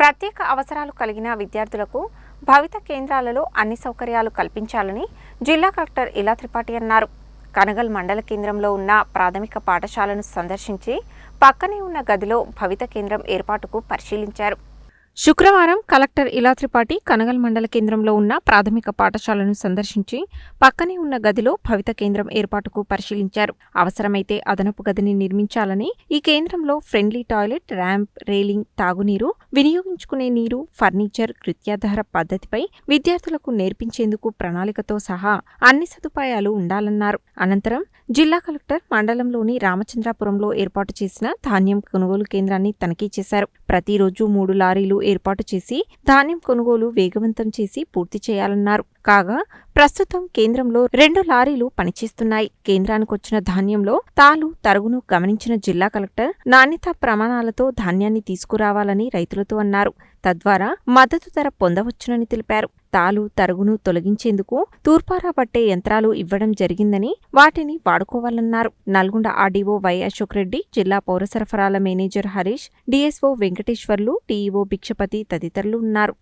ప్రత్యేక అవసరాలు కలిగిన విద్యార్థులకు భవిత కేంద్రాలలో అన్ని సౌకర్యాలు కల్పించాలని జిల్లా కలెక్టర్ ఇలా త్రిపాఠి అన్నారు. కనగల్ మండల కేంద్రంలో ఉన్న ప్రాథమిక పాఠశాలను సందర్శించి పక్కనే ఉన్న గదిలో భవిత కేంద్రం ఏర్పాటుకు పరిశీలించారు. శుక్రవారం కలెక్టర్ ఇలా త్రిపాఠి కనగల్ మండల కేంద్రంలో ఉన్న ప్రాథమిక పాఠశాలను సందర్శించి పక్కనే ఉన్న గదిలో భవిత కేంద్రం ఏర్పాటుకు పరిశీలించారు. అవసరమైతే అదనపు గదిని నిర్మించాలని ఈ కేంద్రంలో ఫ్రెండ్లీ టాయిలెట్ ర్యాంప్ రేలింగ్ తాగునీరు వినియోగించుకునే నీరు ఫర్నిచర్ కృత్యాధార పద్ధతిపై విద్యార్థులకు నేర్పించేందుకు ప్రణాళికతో సహా అన్ని సదుపాయాలు ఉండాలన్నారు. అనంతరం జిల్లా కలెక్టర్ మండలంలోని రామచంద్రాపురంలో ఏర్పాటు చేసిన ధాన్యం కొనుగోలు కేంద్రాన్ని తనిఖీ చేశారు. ప్రతిరోజు మూడు లారీలు ఏర్పాటు చేసి ధాన్యం కొనుగోలు వేగవంతం చేసి పూర్తి చేయాలన్నారు. కాగా ప్రస్తుతం కేంద్రంలో రెండు లారీలు పనిచేస్తున్నాయి. కేంద్రానికొచ్చిన ధాన్యంలో తాలు తరుగును గమనించిన జిల్లా కలెక్టర్ నాణ్యతా ప్రమాణాలతో ధాన్యాన్ని తీసుకురావాలని రైతులతో అన్నారు. తద్వారా మద్దతు ధర పొందవచ్చునని తెలిపారు. తాలు తరుగును తొలగించేందుకు తూర్పారా పట్టే యంత్రాలు ఇవ్వడం జరిగిందని వాటిని వాడుకోవాలన్నారు. నల్గొండ ఆర్డీఓ వై అశోక్ రెడ్డి జిల్లా పౌర సరఫరాల manager Harish DSO Venkateswarlu TEO Bhikshapathi తదితరులు ఉన్నారు.